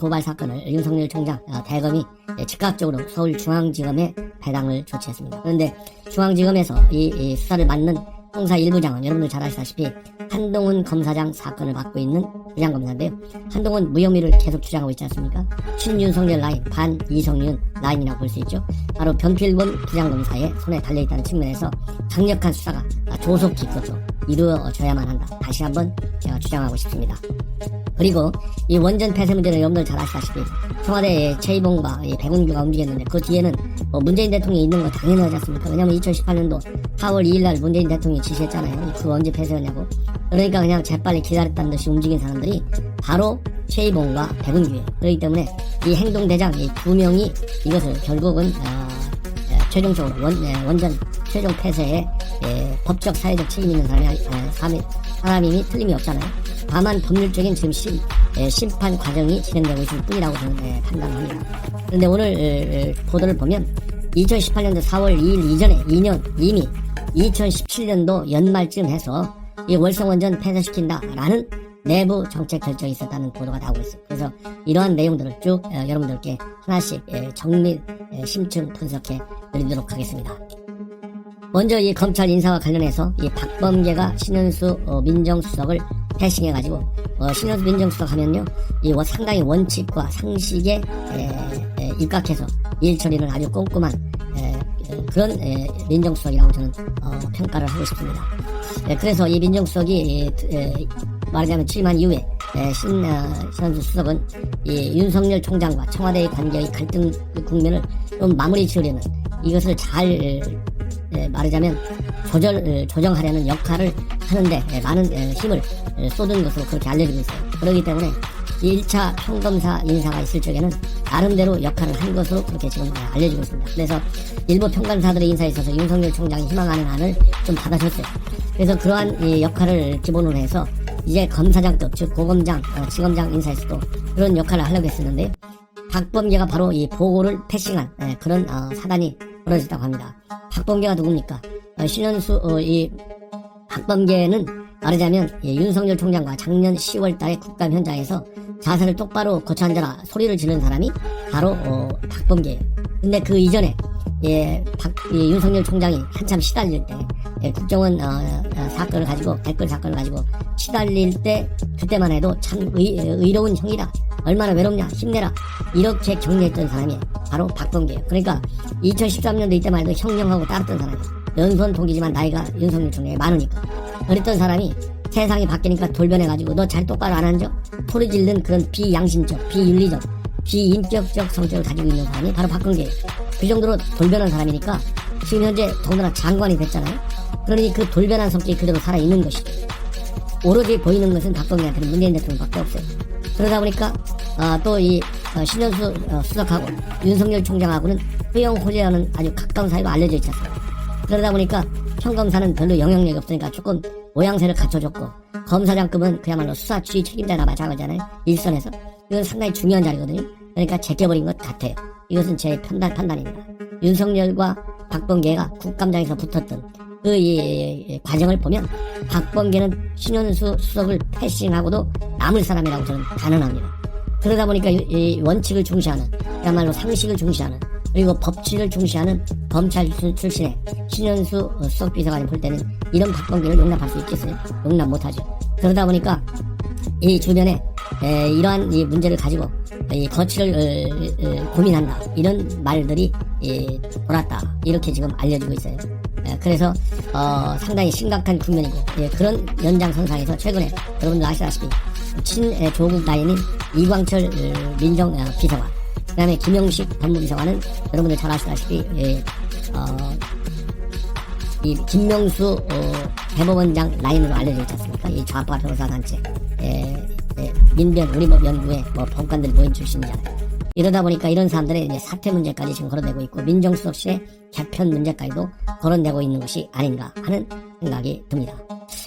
고발 사건을 윤석열 총장 어, 대검이 예, 즉각적으로 서울중앙지검에 배당을 조치했습니다. 그런데 중앙지검에서 이, 이 수사를 맡는 형사 1부장은 여러분들 잘 아시다시피 한동훈 검사장 사건을 맡고 있는 부장검사인데요. 한동훈 무혐의를 계속 주장하고 있지 않습니까? 친윤석열 라인, 반 이성윤 라인이라고 볼 수 있죠. 바로 변필본 부장검사의 손에 달려있다는 측면에서 강력한 수사가 조속히 그것도 이루어져야만 한다. 다시 한번 제가 주장하고 싶습니다. 그리고 이 원전 폐쇄 문제는 여러분들 잘 아시다시피 청와대의 최이봉과 이 백운규가 움직였는데 그 뒤에는 뭐 문재인 대통령이 있는 거 당연하지 않습니까? 왜냐면 2018년도 4월 2일 날 문재인 대통령이 지시했잖아요. 그거 언제 폐쇄하냐고. 그러니까 그냥 재빨리 기다렸다는 듯이 움직인 사람들이 바로 최이봉과 백운규예요. 그렇기 때문에 이 행동대장 이 두 명이 이것을 결국은 어, 에, 최종적으로 원, 에, 원전 최종 폐쇄에 에, 법적 사회적 책임 있는 사람이, 에, 사람이, 사람임이 틀림이 없잖아요. 다만 법률적인 지금 심, 에, 심판 과정이 진행되고 있을 뿐이라고 저는 에, 판단합니다. 그런데 오늘 에, 에, 보도를 보면 2018년도 4월 2일 이전에 2년 이미 2017년도 연말쯤 해서 이 월성원전 폐쇄시킨다라는 내부 정책 결정이 있었다는 보도가 나오고 있어요. 그래서 이러한 내용들을 쭉 어, 여러분들께 하나씩 에, 정밀 에, 심층 분석해 드리도록 하겠습니다. 먼저 이 검찰 인사와 관련해서 이 박범계가 신현수 어, 민정수석을 패싱해가지고 어, 신현수 민정수석 하면요 이 원- 상당히 원칙과 상식에 에, 에, 입각해서 일 처리는 아주 꼼꼼한 에, 에, 그런 에, 민정수석이라고 저는 어, 평가를 하고 싶습니다. 에, 그래서 이 민정수석이 에, 에, 말하자면 7만 이후에 에, 신, 어, 신현수 수석은 이 윤석열 총장과 청와대의 관계의 갈등 국면을 좀 마무리 지으려는 이것을 잘 에, 말하자면 조절 에, 조정하려는 역할을 하는데 에, 많은 에, 힘을 에, 쏟은 것으로 그렇게 알려지고 있어요. 그렇기 때문에 1차 평검사 인사가 있을 적에는 나름대로 역할을 한 것으로 그렇게 지금 에, 알려지고 있습니다. 그래서 일부 평검사들의 인사에 있어서 윤석열 총장이 희망하는 안을 좀 받아줬어요. 그래서 그러한 이 역할을 기본으로 해서 이제 검사장급 즉 고검장, 어, 지검장 인사에서도 그런 역할을 하려고 했었는데 박범계가 바로 이 보고를 패싱한 에, 그런 어, 사단이 벌어졌다고 합니다. 박범계가 누굽니까? 어, 신현수 어, 이 박범계는 말하자면 예, 윤석열 총장과 작년 10월달에 국감 현장에서 자세를 똑바로 고쳐 앉아라 소리를 지르는 사람이 바로 어, 박범계예요. 근데 그 이전에 예, 박, 이 윤석열 총장이 한참 시달릴 때 예, 국정원 어, 어, 사건을 가지고 댓글 사건을 가지고 시달릴 때 그때만 해도 참 의, 의로운 형이다. 얼마나 외롭냐 힘내라 이렇게 격려했던 사람이 바로 박범계예요. 그러니까 2013년도 이때만 해도 형형하고 따랐던 사람이에요. 연손 동기지만 나이가 윤석열 총장이 많으니까 그랬던 사람이 세상이 바뀌니까 돌변해가지고 너 잘 똑바로 안 앉아? 소리 지르는 그런 비양심적, 비윤리적, 비인격적 성격을 가지고 있는 사람이 바로 박범계예요. 그 정도로 돌변한 사람이니까 지금 현재 더군다나 장관이 됐잖아요. 그러니 그 돌변한 성격이 그대로 살아있는 것이죠. 오로지 보이는 것은 박범계한테는 문재인 대통령밖에 없어요. 그러다 보니까 아, 또이 신현수 어, 수석하고 윤석열 총장하고는 허영 호재하는 아주 가까운 사이로 알려져 않습니까? 그러다 보니까 평검사는 별로 영향력이 없으니까 조금 모양새를 갖춰줬고 검사장급은 그야말로 수사 주의 책임자나 마찬가지잖아요. 일선에서 이건 상당히 중요한 자리거든요. 그러니까 제껴버린 것 같아요. 이것은 제 판단 판단입니다. 윤석열과 박범계가 국감장에서 붙었던 그 이 과정을 보면 박범계는 신현수 수석을 패싱하고도 남을 사람이라고 저는 단언합니다. 그러다 보니까 이, 이 원칙을 중시하는 그야말로 상식을 중시하는 그리고 법칙을 중시하는 검찰 출- 출신의 신현수 어, 수석 비서관이 볼 때는 이런 박범계를 용납할 수 있겠어요? 용납 못하죠. 그러다 보니까 이 주변에 에, 이러한 이 문제를 가지고 이 거취를 어, 어, 고민한다 이런 말들이 이, 돌았다 이렇게 지금 알려지고 있어요. 에, 그래서 어, 상당히 심각한 국면이고 예, 그런 연장선상에서 최근에 여러분들 아시다시피 친 에, 조국 라인인 이광철 어, 민정 어, 비서관 그 다음에 김영식 법무비서관은 여러분들 잘 아시다시피 예, 어, 이 김명수 어, 대법원장 라인으로 알려져 있지 않습니까? 이 좌파 변호사 단체 예, 예, 민변 우리법 연구회 뭐 법관들 모임 출신이잖아요. 이러다 보니까 이런 사람들의 이제 사퇴 문제까지 지금 거론되고 있고 민정수석실의 개편 문제까지도 거론되고 있는 것이 아닌가 하는 생각이 듭니다.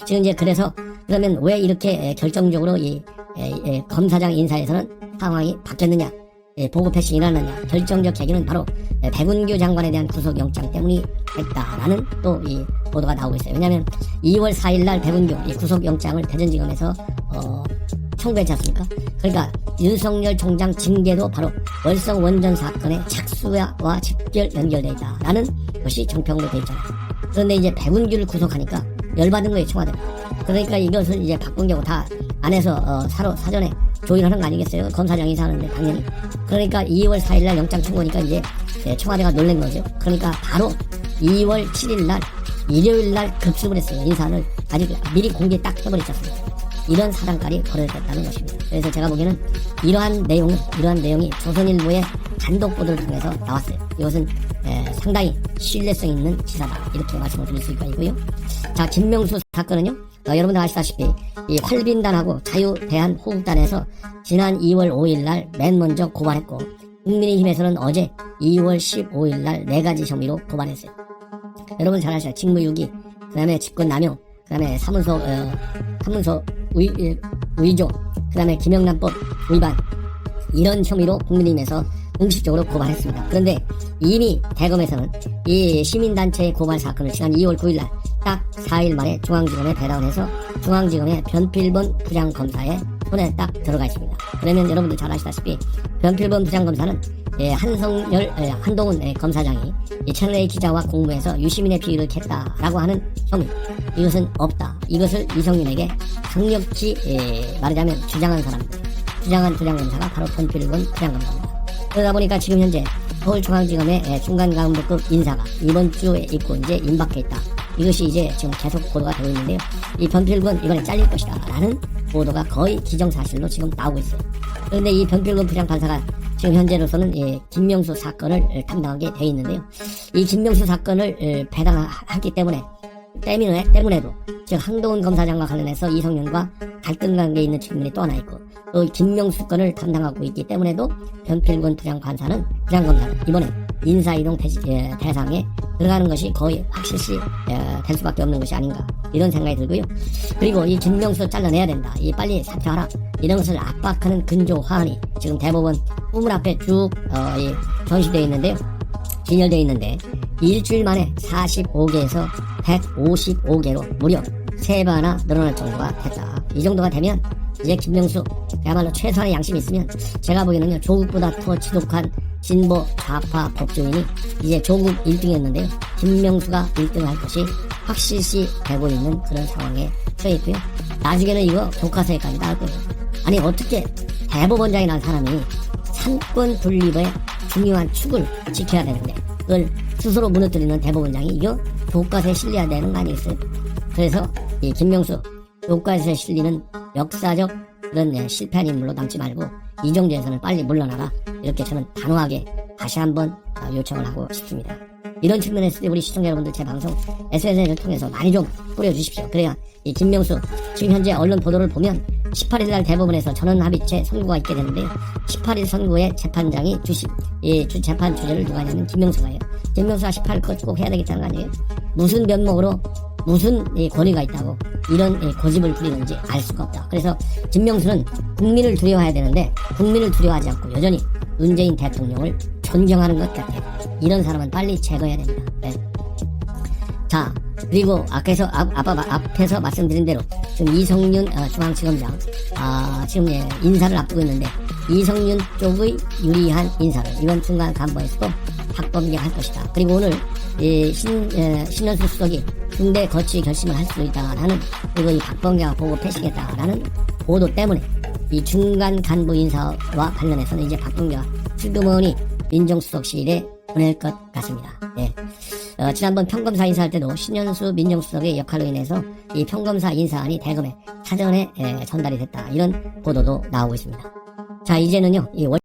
지금 이제 그래서 그러면 왜 이렇게 에, 결정적으로 이 에, 에, 검사장 인사에서는 상황이 바뀌었느냐? 예, 보고 패싱이 일어났냐? 결정적 계기는 바로 에, 백운규 장관에 대한 구속영장 때문이 했다라는 또 이 보도가 나오고 있어요. 왜냐하면 2월 4일 날 백운규 이 구속영장을 대전지검에서 어, 청구했지 않습니까? 그러니까 윤석열 총장 징계도 바로 월성 원전 사건의 착수와 직결 연결되어 있다라는 것이 정평으로 되어 있잖아요. 그런데 이제 백운규를 구속하니까 열받은 거예요, 청와대. 그러니까 이것을 이제 박범계고 다 안에서 어, 사로, 사전에 조율하는 거 아니겠어요? 검사장이 사는데 당연히. 그러니까 2월 4일날 영장 청구니까 이제 예, 청와대가 놀란 거죠. 그러니까 바로 2월 7일날 일요일날 급습을 했어요. 인사를 아직 미리 공개 딱 해버렸지 않습니까? 이런 사단까지 벌어졌다는 것입니다. 그래서 제가 보기에는 이러한 내용은 이러한 내용이 조선일보의 단독 보도를 통해서 나왔어요. 이것은 에, 상당히 신뢰성 있는 기사다 이렇게 말씀을 드릴 수가 있고요. 자 김명수 사건은요. 어, 여러분들 아시다시피 이 활빈단하고 자유대한호국단에서 지난 2월 5일날 맨 먼저 고발했고 국민의힘에서는 어제 2월 15일날 네 가지 혐의로 고발했어요. 여러분 잘 아시죠? 직무유기, 그 다음에 직권남용, 그 다음에 사문서, 어, 사문서 위, 예, 위조, 그 다음에 김영란법 위반, 이런 혐의로 국민의힘에서 공식적으로 고발했습니다. 그런데 이미 대검에서는 이 시민단체의 고발 사건을 지난 2월 9일날 딱 4일 만에 중앙지검에 배당을 해서 중앙지검의 변필본 부장검사에 손에 딱 들어가 있습니다. 그러면 여러분들 잘 아시다시피 변필본 부장검사는 예, 한성열, 예, 한동훈 예, 검사장이 이 채널A 기자와 공모해서 유시민의 비위를 캤다라고 하는 혐의 이것은 없다. 이것을 이성윤에게 강력히 예, 말하자면 주장한 사람 주장한 부장검사가 바로 변필본 부장검사입니다. 그러다 보니까 지금 현재 서울중앙지검의 예, 중간가운데급 인사가 이번 주에 있고 이제 임박해 있다. 이것이 이제 지금 계속 보도가 되고 있는데요. 이 변필군 이번에 잘릴 것이다. 라는 보도가 거의 기정사실로 지금 나오고 있어요. 그런데 이 변필군 부장판사가 지금 현재로서는 예, 김명수 사건을 예, 담당하게 되어 있는데요. 이 김명수 사건을 예, 배당하기 때문에 때문에, 때문에도 즉 항동훈 검사장과 관련해서 이성윤과 갈등 관계에 있는 측면이 또 하나 있고 또 김명수 건을 담당하고 있기 때문에도 변필군 부장판사는 부장검사는 이번에 인사이동 대, 예, 대상에 들어가는 것이 거의 확실시 예, 될 수밖에 없는 것이 아닌가 이런 생각이 들고요. 그리고 이 김명수 잘라내야 된다. 이 빨리 사퇴하라. 이런 것을 압박하는 근조 화환이 지금 대법원 후문 앞에 쭉 어, 이 전시되어 있는데요. 진열되어 있는데 일주일 만에 45개에서 155개로 무려 3배나 늘어날 정도가 됐다. 이 정도가 되면 이제 김명수 그야말로 최소한의 양심이 있으면 제가 보기에는요 조국보다 더 지독한 진보 좌파 법조인이 이제 조국 1등이었는데요. 김명수가 1등을 할 것이 확실시 되고 있는 그런 상황에 처해 있고요. 나중에는 이거 교과서에까지 나올 거예요. 아니 어떻게 대법원장이라는 사람이 삼권 분립의 중요한 축을 지켜야 되는데 그걸 스스로 무너뜨리는 대법원장이 이거 교과서에 실려야 되는 거 아니겠어요? 그래서 이 김명수 교과서에 실리는 역사적 그런 예, 실패한 인물로 남지 말고 이정재에서는 빨리 물러나라 이렇게 저는 단호하게 다시 한번 아, 요청을 하고 싶습니다. 이런 측면에서 우리 시청자 여러분들 제 방송 SNS를 통해서 많이 좀 뿌려주십시오. 그래야 이 김명수 지금 현재 언론 보도를 보면 18일 날 대법원에서 전원 합의체 선고가 있게 되는데요. 18일 선고의 재판장이 주심, 이주 재판 주제를 누가 하냐면 김명수가예요. 김명수가 18일 것꼭 해야 되겠다는 거 아니에요? 무슨 면목으로 무슨 이 권위가 있다고 이런 이 고집을 부리는지 알 수가 없다. 그래서 김명수는 국민을 두려워해야 되는데 국민을 두려워하지 않고 여전히 문재인 대통령을 존경하는 것 같아요. 이런 사람은 빨리 제거해야 됩니다. 네. 자, 그리고 앞에서 앞, 앞, 앞에서 말씀드린 대로 지금 이성윤 어, 중앙지검장 아, 지금 예, 인사를 앞두고 있는데 이성윤 쪽의 유리한 인사를 이번 중간 간부에서도 박범계가 할 것이다. 그리고 오늘 이 신, 에, 신현수 수석이 중대 거취 결심을 할 수 있다라는 그리고 이 박범계가 보고 패시겠다라는 보도 때문에 이 중간 간부 인사와 관련해서는 이제 박범계가 슬그머니 민정수석실에 보낼 것 같습니다. 예. 어, 지난번 평검사 인사할 때도 신현수 민정수석의 역할로 인해서 이 평검사 인사안이 대검에 사전에 에, 전달이 됐다. 이런 보도도 나오고 있습니다. 자, 이제는요, 이 월...